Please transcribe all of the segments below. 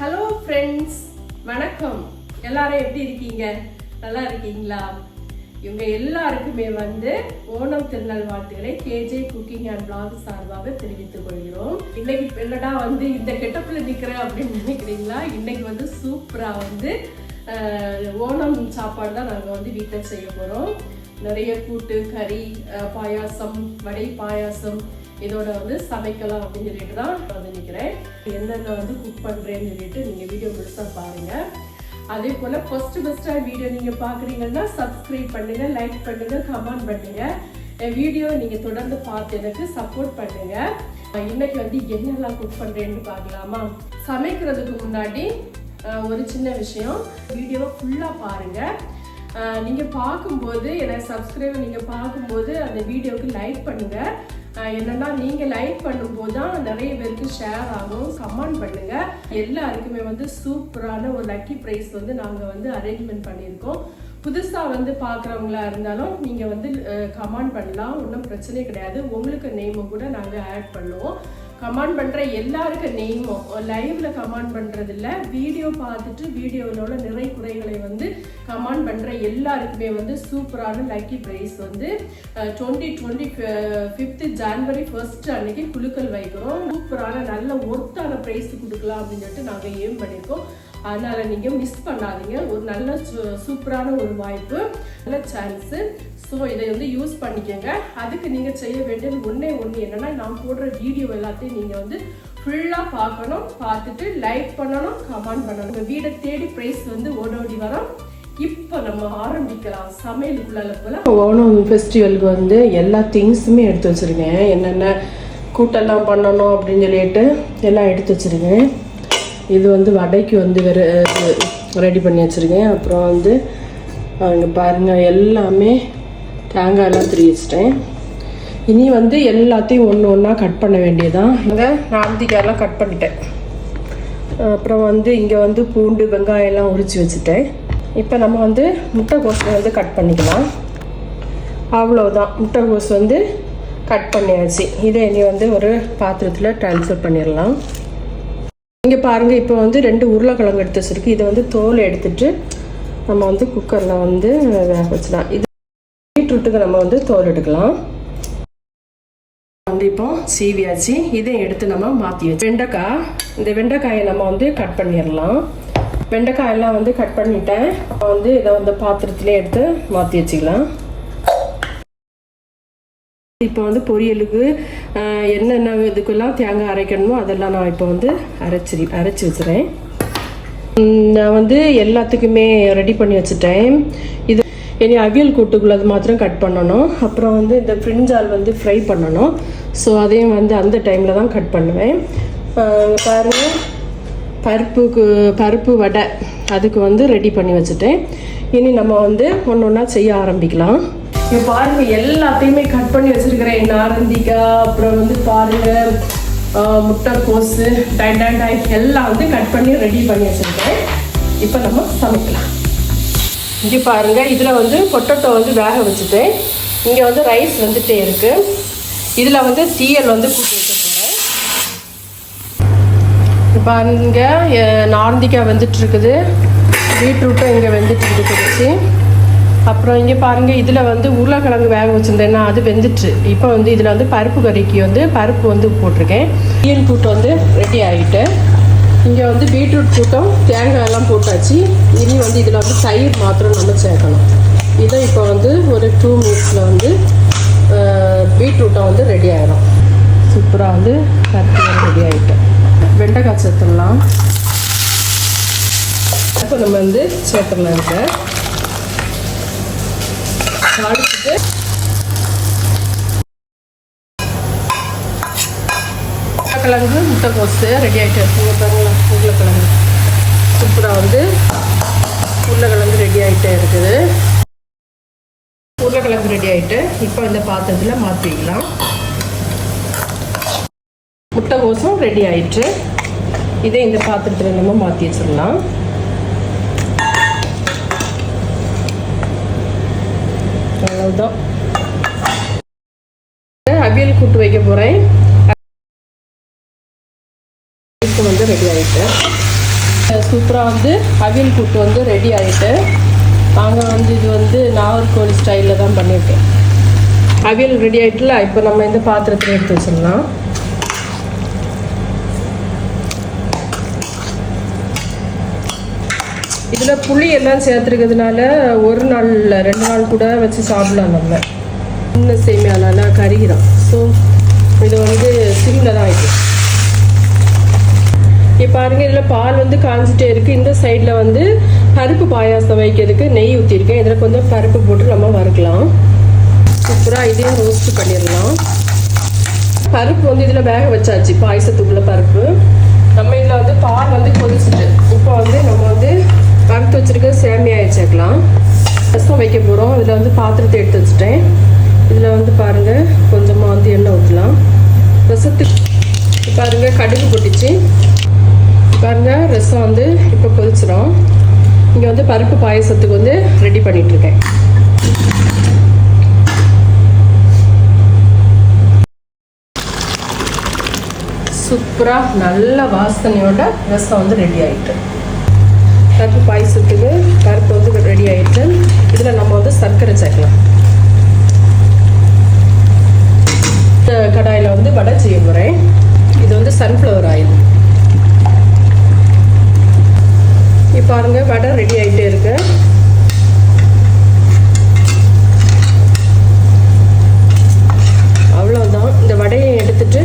Hello friends வணக்கம். எல்லாரும் எப்படி இருக்கீங்க? நல்லா இருக்கீங்களா? இவங்க எல்லாருக்குமே வந்து ஓணம் திருநாள் வாழ்த்துக்களை கேஜே குக்கிங் அண்ட் பிளாக் சார்பாக தெரிவித்துக் கொள்கிறோம். இன்னைக்கு என்னடா வந்து இந்த கெட்டப்பில் நிற்கிறேன் அப்படின்னு நினைக்கிறீங்களா? இன்னைக்கு வந்து சூப்பராக வந்து ஓணம் சாப்பாடு தான் நாங்கள் வந்து வீட்டில் செய்ய போகிறோம் நிறைய கூட்டு கறி பாயாசம் வடை பாயாசம் இதோட வந்து சமைக்கலாம் அப்படின்னு சொல்லிட்டு தான் வந்து நிற்கிறேன் என்னென்ன வந்து குக் பண்ணுறேன்னு சொல்லிட்டு நீங்கள் வீடியோ முழுசாக பாருங்கள் அதே போல் ஃபஸ்ட்டு ஃபஸ்ட்டாக வீடியோ நீங்கள் பார்க்குறீங்கன்னா சப்ஸ்கிரைப் பண்ணுங்கள் லைக் பண்ணுங்கள் கமெண்ட் பண்ணுங்கள் என் வீடியோ நீங்கள் தொடர்ந்து பார்த்து எனக்கு சப்போர்ட் பண்ணுங்கள் இன்னைக்கு வந்து என்னெல்லாம் குக் பண்ணுறேன்னு பார்க்கலாமா? சமைக்கிறதுக்கு முன்னாடி ஒரு சின்ன விஷயம். வீடியோவை ஃபுல்லாக பாருங்கள் நீங்கள் பார்க்கும்போது எனக்கு சப்ஸ்கிரைபர் நீங்கள் பார்க்கும்போது அந்த வீடியோவுக்கு லைக் பண்ணுங்கள் என்னன்னா நீங்க லைக் பண்ணும்போது தான் நிறைய பேருக்கு ஷேர் ஆகும். கமெண்ட் பண்ணுங்க. எல்லாருக்குமே வந்து சூப்பரான ஒரு லக்கி ப்ரைஸ் வந்து நாங்க வந்து அரேஞ்ச்மெண்ட் பண்ணியிருக்கோம். புதுசாக வந்து பார்க்குறவங்களா இருந்தாலும் நீங்கள் வந்து கமெண்ட் பண்ணலாம். ஒன்றும் பிரச்சனை கிடையாது. உங்களுக்கு நேமும் கூட நாங்கள் ஆட் பண்ணுவோம். கமெண்ட் பண்ணுற எல்லாருக்கும் நேமும் லைவில் கமெண்ட் பண்ணுறதில்ல வீடியோ பார்த்துட்டு வீடியோவிலோட நிறை குறைகளை வந்து கமெண்ட் பண்ணுற எல்லாருக்குமே வந்து சூப்பரான லக்கி ப்ரைஸ் வந்து twenty twenty fifth January first அன்னைக்கு குழுக்கள் வைக்கிறோம். சூப்பரான நல்ல ஒர்த்தான ப்ரைஸ் கொடுக்கலாம் அப்படின்னு சொல்லிட்டு நாங்கள் ஏம் பண்ணியிருக்கோம் அதனால் நீங்கள் மிஸ் பண்ணாதீங்க. ஒரு நல்ல சூப்பரான ஒரு வாய்ப்பு நல்ல சான்ஸு ஸோ இதை வந்து யூஸ் பண்ணிக்கோங்க. அதுக்கு நீங்கள் செய்ய வேண்டியது ஒன்றே ஒன்று என்னென்னா நான் போடுற வீடியோ எல்லாத்தையும் நீங்கள் வந்து ஃபுல்லாக பார்க்கணும். பார்த்துட்டு லைக் பண்ணணும் கமெண்ட் பண்ணணும். உங்கள் வீடை தேடி ப்ரைஸ் வந்து ஓடோடி வரோம். இப்போ நம்ம ஆரம்பிக்கலாம். சமையலுக்குள்ள போல. ஓணம் ஃபெஸ்டிவலுக்கு வந்து எல்லா திங்ஸுமே எடுத்து வச்சுருக்கேன். என்னென்ன கூட்டெல்லாம் பண்ணணும் அப்படின்னு சொல்லிட்டு எல்லாம் எடுத்து வச்சுருக்கேன். இது வந்து வடைக்கு வந்து வெற ரெடி பண்ணி வச்சுருக்கேன். அப்புறம் வந்து அங்கே பாருங்கள் எல்லாமே தேங்காயெல்லாம் திரி வச்சிட்டேன். இனி வந்து எல்லாத்தையும் ஒன்று ஒன்றா கட் பண்ண வேண்டியதான் இங்கே நாந்திக்காயெல்லாம் கட் பண்ணிட்டேன். அப்புறம் வந்து இங்கே வந்து பூண்டு வெங்காயம்லாம் உரித்து வச்சுட்டேன். இப்போ நம்ம வந்து முட்டைகோஸ் வந்து கட் பண்ணிக்கலாம். அவ்வளோதான் முட்டைகோஸ் வந்து கட் பண்ணியாச்சு. இதை இனி வந்து ஒரு பாத்திரத்தில் ட்ரான்ஸ்ஃபர் பண்ணிடலாம். இங்கே பாருங்கள் இப்போ வந்து ரெண்டு உருளைக்கிழங்கு எடுத்து வச்சுருக்கு இதை வந்து தோல் எடுத்துட்டு நம்ம வந்து குக்கரில் வந்து வேக வச்சிடலாம். இது பீட்ரூட்டுக்கு நம்ம வந்து தோல் எடுக்கலாம். வந்து இப்போ சீவியாச்சு. இதை எடுத்து நம்ம மாற்றி வச்சு வெண்டைக்காய் இந்த வெண்டைக்காயை நம்ம வந்து கட் பண்ணிடலாம். வெண்டைக்காயெல்லாம் வந்து கட் பண்ணிட்டேன். இப்போ வந்து இதை வந்து பாத்திரத்திலே எடுத்து மாற்றி வச்சுக்கலாம். இப்போ வந்து பொரியலுக்கு என்னென்ன இதுக்கெல்லாம் தேங்காய் அரைக்கணுமோ அதெல்லாம் நான் இப்போ வந்து அரைச்சி அரைச்சி வச்சுறேன். நான் வந்து எல்லாத்துக்குமே ரெடி பண்ணி வச்சுட்டேன். இது இனி அவியல் கூட்டுக்குள்ளது மாத்திரம் கட் பண்ணணும். அப்புறம் வந்து இந்த பிரிஞ்சால் வந்து ஃப்ரை பண்ணணும். ஸோ அதையும் வந்து அந்த டைமில் தான் கட் பண்ணுவேன். பாருங்கள் பருப்புக்கு பருப்பு வடை அதுக்கு வந்து ரெடி பண்ணி வச்சுட்டேன். இனி நம்ம வந்து ஒன்று ஒன்றா செய்ய ஆரம்பிக்கலாம். இங்க பாருங்க எல்லாத்தையுமே கட் பண்ணி வச்சிருக்கிறேன். நாரந்திக்காய் அப்புறம் வந்து பாருங்க முட்டைக்கோசு டை எல்லாம் வந்து கட் பண்ணி ரெடி பண்ணி வச்சிருக்கேன். இப்போ நம்ம சமைக்கலாம். இங்கே பாருங்கள் இதில் வந்து பொட்டட்டோ வந்து வேக வச்சுட்டேன். இங்கே வந்து ரைஸ் வந்துட்டே இருக்குது இதில் வந்து தீயல் வந்து கூட்டி பாருங்க நார்ந்திக்காய் வெந்துட்டு இருக்குது பீட்ரூட்டும் இங்கே வெந்துட்டு இருக்குது அப்புறம் இங்கே பாருங்கள் இதில் வந்து உருளைக்கிழங்கு வேக வச்சுருந்தேன்னா அது வெந்துட்டு. இப்போ வந்து இதில் வந்து பருப்பு கறிக்கு வந்து பருப்பு வந்து போட்டிருக்கேன். ஈயன் கூட்டு வந்து ரெடி ஆகிட்டு இங்கே வந்து பீட்ரூட் கூட்டம் தேங்காய் எல்லாம் போட்டாச்சு. இனி வந்து இதில் வந்து தயிர் மாத்திரம் நம்ம சேர்க்கணும். இதை இப்போ வந்து ஒரு டூ மினிட்ஸில் வந்து பீட்ரூட்டை வந்து ரெடி ஆகிடும் சூப்பராக வந்து பருப்பு ரெடி ஆகிட்டு வெண்டைக்காய் சேர்த்துடலாம். இப்போ நம்ம வந்து சேர்த்துடலாம் இருக்க தாளிச்சுட்டு. உருளைக்கிழங்கு முட்டைக்கோசு ரெடி ஆகிட்டு இருக்குங்க பாருங்களா உருளைக்கிழங்கு. சூப்பராக வந்து உருளைக்கிழங்கு ரெடி ஆகிட்டே இருக்குது. உருளைக்கிழங்கு ரெடி ஆகிட்டு இப்போ இந்த பாத்திரத்தில் மாற்றிக்கலாம் முட்டைகோசும் ரெடி ஆயிட்டு இதை இந்த பாத்திரத்தில் நம்ம மாற்றி வச்சிடலாம். அவ்வளோதான் அவியல் கூட்டு வைக்க போகிறேன் வந்து ரெடி ஆயிட்டு. சூப்பராக வந்து அவியல் கூட்டு வந்து ரெடி ஆகிட்டு நாங்கள் வந்து இது வந்து நாகர்கோவில் ஸ்டைலில் தான் பண்ணியிருக்கேன் அவியல் ரெடி ஆகிட்டுல இப்போ நம்ம இந்த பாத்திரத்தில் எடுத்து வச்சிடலாம். இதில் புளி எல்லாம் சேர்த்துருக்கிறதுனால ஒரு நாள் ரெண்டு நாள் கூட வச்சு சாப்பிடலாம் நம்ம. சின்ன சேமியானால கருகிறோம் ஸோ இது வந்து சிம்மில் தான் இது. இப்போ பாருங்கள் இதில் பால் வந்து காஞ்சிட்டே இருக்குது இந்த சைடில் வந்து பருப்பு பாயாசம் வைக்கிறதுக்கு நெய் ஊற்றிருக்கேன் இதில் கொஞ்சம் பருப்பு போட்டு நம்ம வறுக்கலாம். சூப்பராக இதையும் ரோஸ்ட் பண்ணிடலாம். பருப்பு வந்து இதில் வேக வச்சாச்சு பாயசத்துக்குள்ள பருப்பு. நம்ம இதில் வந்து பால் வந்து கொதிச்சுட்டு இப்போ வந்து நம்ம வந்து வறுத்து வச்சிருக்க சேமியா வச்சுக்கலாம் ரசம் வைக்க போகிறோம் இதில் வந்து பாத்திரத்தை எடுத்து வச்சுட்டேன். இதில் வந்து பாருங்கள் கொஞ்சமாக வந்து எண்ணெய் ஊற்றலாம் ரசத்துக்கு பாருங்கள் கடுகு பொட்டிச்சு பாருங்கள் ரசம் வந்து இப்போ கொதிச்சிடும் இங்கே வந்து பருப்பு பாயசத்துக்கு வந்து ரெடி பண்ணிகிட்ருக்கேன் இருக்கேன் சூப்பராக நல்ல வாசனையோட ரசம் வந்து ரெடி ஆகிட்டு பருப்பு பாயசத்துக்கு பருப்பு வந்து ரெடி ஆகிட்டு இதில் நம்ம வந்து சர்க்கரை சேர்க்கலாம். இந்த கடாயில் வந்து வடை செய்ய போகிறேன் இது வந்து சன்ஃப்ளவர் ஆயில் இப்போ பாருங்கள் வடை ரெடி ஆகிட்டே இருக்குது அவ்வளோதான் இந்த வடையை எடுத்துட்டு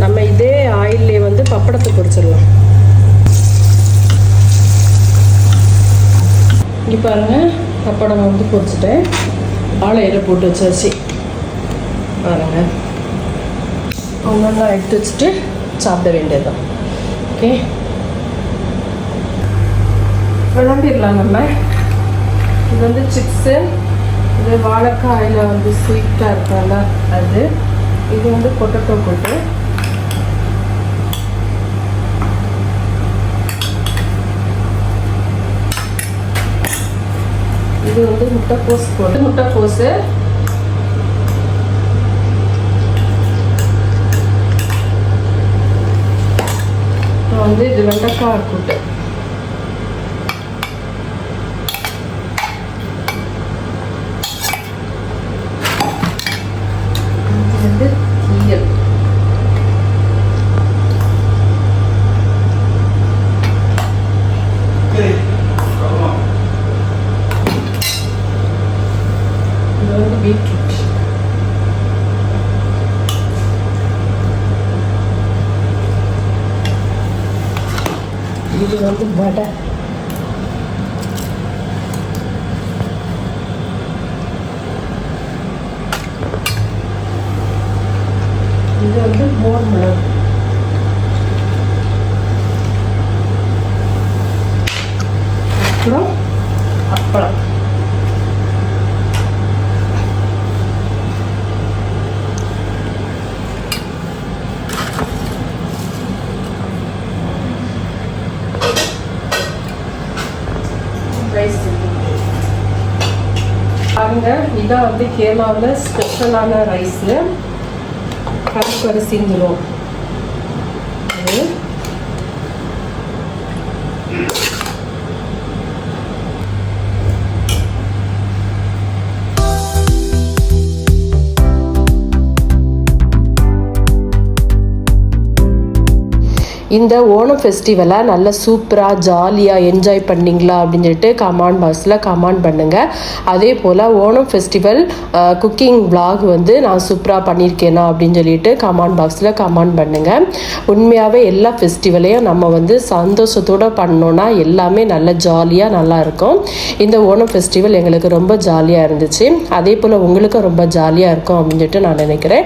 நம்ம இதே ஆயிலே வந்து பப்படத்தை பொரிச்சிடலாம் இங்கே பாருங்க பப்படம் வந்து பொறிச்சிட்டேன் வாழை இலை போட்டு வச்சாச்சு? பாருங்க. ஒன்றொன்றா எடுத்து வச்சுட்டு சாப்பிட வேண்டியதுதான். ஓகே விளம்பிடலாம் நம்ம. இது வந்து சிப்ஸு இது வாழைக்காயில் வந்து ஸ்வீட்டாக இருக்கல அது. இது வந்து பொட்டட்டோ கொட்டு இது வந்து முட்டைக்கோஸ் போட்டு முட்டைக்கோஸு. அப்புறம் வந்து இது வெண்டைக்காய் கூட்டு இது வந்து தீயல் இது வந்து பீட்ரூட் இது வந்து வடை. இது வந்து மோர் மிளகு. அப்புறம் அப்பளம் ரைஸ் பாருங்க. இதான் வந்து கேரளாவில் ஸ்பெஷலான ரைஸு கருப்பரிசிந்துடும் அது இந்த ஓணம் ஃபெஸ்டிவலை நல்லா சூப்பராக ஜாலியாக என்ஜாய் பண்ணிங்களா அப்படின்னு சொல்லிட்டு கமாண்ட் பாக்ஸில் கமெண்ட் பண்ணுங்கள் அதே போல் ஓணம் ஃபெஸ்டிவல் குக்கிங் விளாக் வந்து நான் சூப்பராக பண்ணியிருக்கேனா அப்படின்னு சொல்லிட்டு கமாண்ட் பாக்ஸில் கமெண்ட் பண்ணுங்கள் உண்மையாகவே எல்லா ஃபெஸ்டிவலையும் நம்ம வந்து சந்தோஷத்தோடு பண்ணோன்னா எல்லாமே நல்ல ஜாலியாக நல்லாயிருக்கும் இந்த ஓணம் ஃபெஸ்டிவல் எங்களுக்கு ரொம்ப ஜாலியாக இருந்துச்சு. அதே போல் உங்களுக்கும் ரொம்ப ஜாலியாக இருக்கும் அப்படின்னு சொல்லிட்டு நான் நினைக்கிறேன்.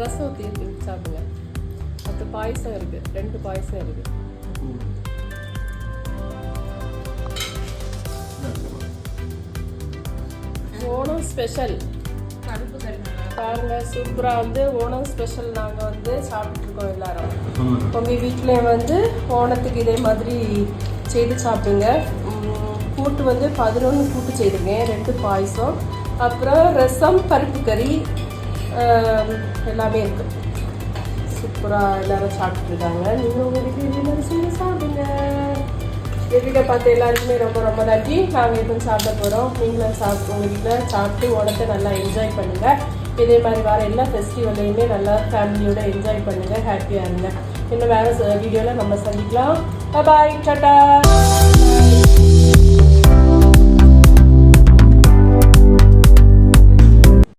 ரசம் ஊற்றி இருக்கு சாப்பிடுங்க அடுத்து பாயசம் இருக்கு. ரெண்டு பாயசம் இருக்கு. ஓணம் ஸ்பெஷல். பாருங்க சூப்பரா வந்து ஓணம் ஸ்பெஷல் நாங்க வந்து சாப்பிட்டு இருக்கோம் எல்லாரும். உங்க வீட்டில் வந்து ஓணத்துக்கு இதே மாதிரி செய்து சாப்பிடுங்க. கூட்டு வந்து பதினொன்று கூட்டு செய்துங்க. ரெண்டு பாயசம். அப்புறம் ரசம் பருப்பு கறி. எல்லாமே இருக்கு. சூப்பராக எல்லாரும் சாப்பிட்டுருக்காங்க. நீங்கள் உங்கள் வீட்டில் எல்லாரும் சேர்ந்து சாப்பிடுங்க இந்த பார்த்து எல்லாருக்குமே ரொம்ப ரொம்ப நன்றி. நாங்கள் எதுவும் சாப்பிட போகிறோம் நீங்களும் சாப்பிட்டு உங்கள் வீட்டில் சாப்பிட்டு உடத்தை நல்லா என்ஜாய் பண்ணுங்கள் இதே மாதிரி வர எல்லா ஃபெஸ்டிவல்லையுமே நல்லா ஃபேமிலியோட என்ஜாய் பண்ணுங்கள் ஹாப்பியாக இருங்க. இன்னும் வேறு வீடியோவில் நம்ம சந்திக்கலாம். பாய் டாட்டா